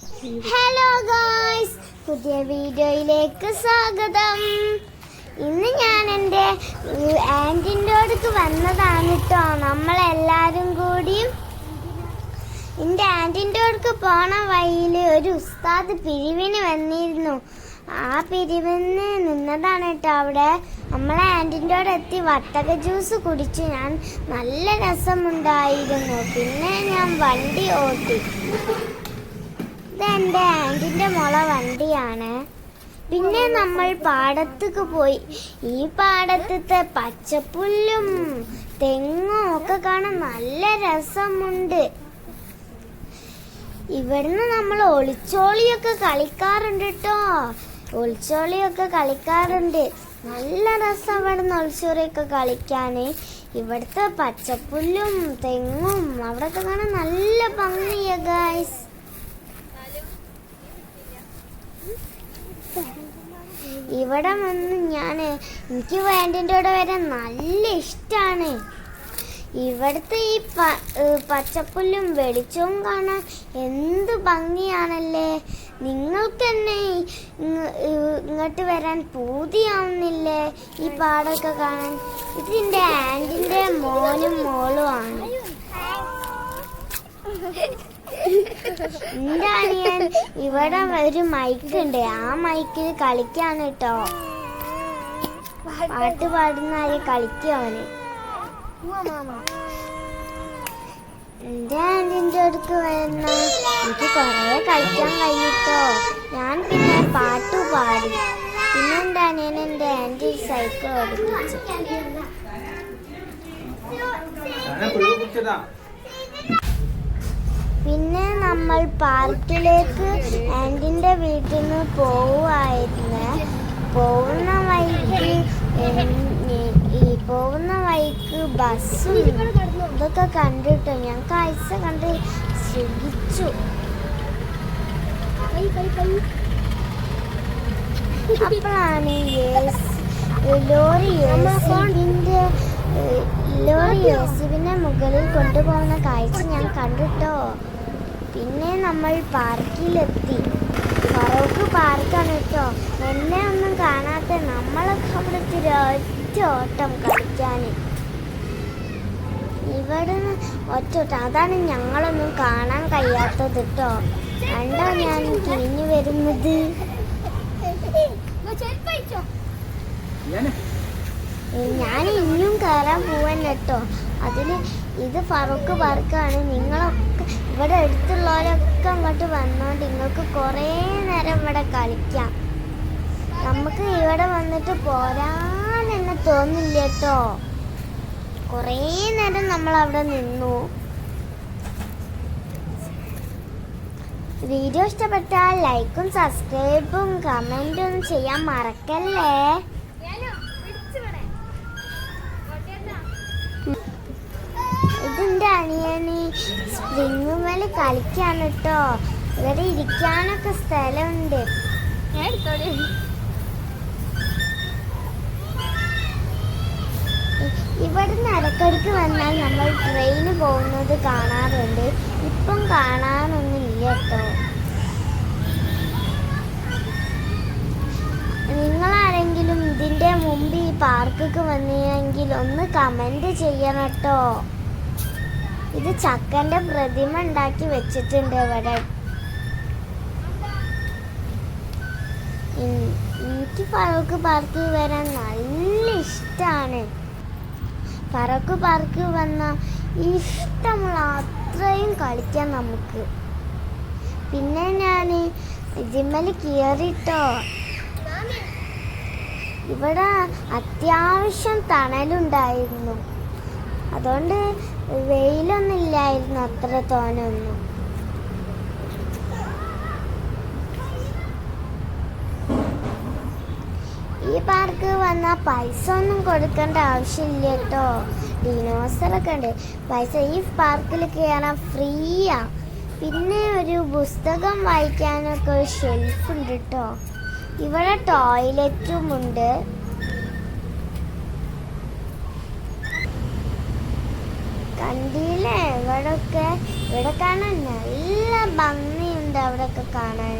Hello guys പുതിയ വീഡിയോയിലേക്ക് സ്വാഗതം. ഇന്ന് ഞാൻ എന്റെ ആന്റിന്റെ അടുത്ത് വന്നതാണ് കേട്ടോ നമ്മളെല്ലാവരും കൂടിയും എന്റെ ആന്റിന്റെ അടുക്ക് പോണ വഴിയിൽ ഒരു ഉസ്താദ് പിരിവിന് വന്നിരുന്നു. ആ പിരിവിന് നിന്നതാണ് കേട്ടോ അവിടെ. നമ്മളെ ആന്റിന്റെ അവിടെ എത്തി വട്ടക ജ്യൂസ് കുടിച്ച് ഞാൻ നല്ല രസമുണ്ടായിരുന്നു. പിന്നെ ഞാൻ വണ്ടി ഓട്ടി. ഇതെന്റെ ആന്റിന്റെ മുള വണ്ടിയാണ്. പിന്നെ നമ്മൾ പാടത്തേക്ക് പോയി. ഈ പാടത്തത്തെ പച്ചപ്പുല്ലും തെങ്ങും ഒക്കെ കാണാൻ നല്ല രസമുണ്ട്. ഇവിടുന്ന് നമ്മൾ ഒളിച്ചോളിയൊക്കെ കളിക്കാറുണ്ട് കേട്ടോ ഒളിച്ചോളിയൊക്കെ കളിക്കാറുണ്ട്. നല്ല രസം ഇവിടുന്ന് ഒളിച്ചോളിയൊക്കെ കളിക്കാന്. ഇവിടുത്തെ പച്ചപ്പുല്ലും തെങ്ങും അവിടെ കാണാൻ നല്ല ഭംഗിയാ ഗായ്സ് ഇവിടെ വന്ന് ഞാൻ എനിക്ക് വേണ്ടിന്റെ കൂടെ വരാൻ നല്ല ഇഷ്ടമാണ് ഇവിടുത്തെ ഈ പച്ചപ്പുല്ലും വെളിച്ചവും കാണാൻ എന്ത് ഭംഗിയാണല്ലേ. നിങ്ങൾക്ക് തന്നെ ഇങ്ങോട്ട് വരാൻ പൂതിയാവുന്നില്ലേ ഈ പാടൊക്കെ കാണാൻ? ഇതിന്റെ ആന്റിന്റെ മോനും മോളും ആണ്. എന്റെ ഇവിടെ ഒരു മൈക്ക് ഉണ്ട്. ആ മൈക്കിൽ കളിക്കാണ് കേട്ടോ പാട്ട് പാടുന്ന കളിക്കാന് എന്റെ ആന്റിന്റെ അടുത്ത് വരുന്ന എനിക്ക് കൊറേ കളിക്കാൻ കഴിഞ്ഞിട്ടോ ഞാൻ പിന്നെ പാട്ട് പാടി. പിന്നെ ഞാൻ എന്റെ ആന്റി സൈക്കിൾ ഓടിപ്പിച്ചു. പിന്നെ നമ്മൾ പാർക്കിലേക്ക് ആന്റിന്റെ വീട്ടിൽ നിന്ന് പോവുമായിരുന്നു പോകുന്ന വഴിക്ക് ഈ പോകുന്ന വഴിക്ക് ബസ്സും ഇതൊക്കെ കണ്ടിട്ട് ഞാൻ കാഴ്ച കണ്ട് ശ്രദ്ധിച്ചു അപ്പോഴാണ് ലോറി യേശുവിന്റെ ലോറി യേശുവിനെ മുകളിൽ കൊണ്ടുപോകുന്ന കാഴ്ച ഞാൻ കണ്ടിട്ടോ? പിന്നെ നമ്മൾ പാർക്കിലെത്തി. ഫറൂഖ് പാർക്കാണ് കേട്ടോ എന്നെ ഒന്നും കാണാത്ത നമ്മളൊക്കെ അവിടുത്തെ ഒറ്റ ഓട്ടം കളിക്കാൻ ഇവിടുന്ന് ഒറ്റോട്ടം അതാണ് ഞങ്ങളൊന്നും കാണാൻ കഴിയാത്തത് കേട്ടോ കണ്ടോ ഞാൻ തിരിഞ്ഞു വരുന്നത്? ഞാൻ കയറാൻ പോവാൻ കേട്ടോ. അതിൽ ഇത് ഫറൂഖ് പാർക്കാണ് നിങ്ങളൊക്കെ ഇവിടെ അടുത്തുള്ളവരൊക്കെ അങ്ങോട്ട് വന്നോണ്ട് നിങ്ങൾക്ക് കുറേ നേരം ഇവിടെ കളിക്കാം. നമുക്ക് ഇവിടെ വന്നിട്ട് പോരാൻ എന്നെ തോന്നില്ല കേട്ടോ. കുറേ നേരം നമ്മൾ അവിടെ നിന്നു. വീഡിയോ ഇഷ്ടപ്പെട്ടാൽ ലൈക്കും സബ്സ്ക്രൈബും കമന്റും ചെയ്യാൻ മറക്കല്ലേ? അനിയന് സ്പ്രിങ് മേലെ കളിക്കാണ് കേട്ടോ ഇവിടെ ഇരിക്കാനൊക്കെ സ്ഥലമുണ്ട്. ഇവിടുന്ന് ഇടയ്ക്കിടയ്ക്ക് വന്നാൽ നമ്മൾ ട്രെയിന് പോകുന്നത് കാണാറുണ്ട്. ഇപ്പം കാണാനൊന്നും ഇല്ല കേട്ടോ നിങ്ങളാരെങ്കിലും ഇതിന്റെ മുമ്പ് ഈ പാർക്കൊക്കെ വന്നെങ്കിൽ ഒന്ന് കമന്റ് ചെയ്യണം കേട്ടോ ഇത് ചക്കന്റെ പ്രതിമ ഉണ്ടാക്കി വെച്ചിട്ടുണ്ട് ഇവിടെ. എനിക്ക് ഫറൂഖ് പാർക്കിൽ വരാൻ നല്ല ഇഷ്ടമാണ് ഫറൂഖ് പാർക്ക് വന്ന ഇഷ്ടമുള്ള അത്രയും കളിക്കാം നമുക്ക്. പിന്നെ ഞാൻ ജിമ്മൽ കയറിട്ടോ ഇവിടെ അത്യാവശ്യം തണലുണ്ടായിരുന്നു. അതുകൊണ്ട് വെയിലൊന്നും ഇല്ലായിരുന്നു അത്ര തോനൊന്നും. ഈ പാർക്ക് വന്നാൽ പൈസ ഒന്നും കൊടുക്കേണ്ട ആവശ്യമില്ല കേട്ടോ. ഡിനോസറൊക്കെ ഉണ്ട്. പൈസ ഈ പാർക്കിൽ കയറാൻ ഫ്രീയാ. പിന്നെ ഒരു പുസ്തകം വായിക്കാനൊക്കെ ഒരു ഷെൽഫ് ഉണ്ട് കേട്ടോ. ഇവിടെ ടോയ്ലറ്റും ഉണ്ട്. കണ്ടില്ലേ? ഇവിടൊക്കെ ഇവിടെ കാണാൻ നല്ല ഭംഗിയുണ്ട് അവിടെയൊക്കെ കാണാൻ.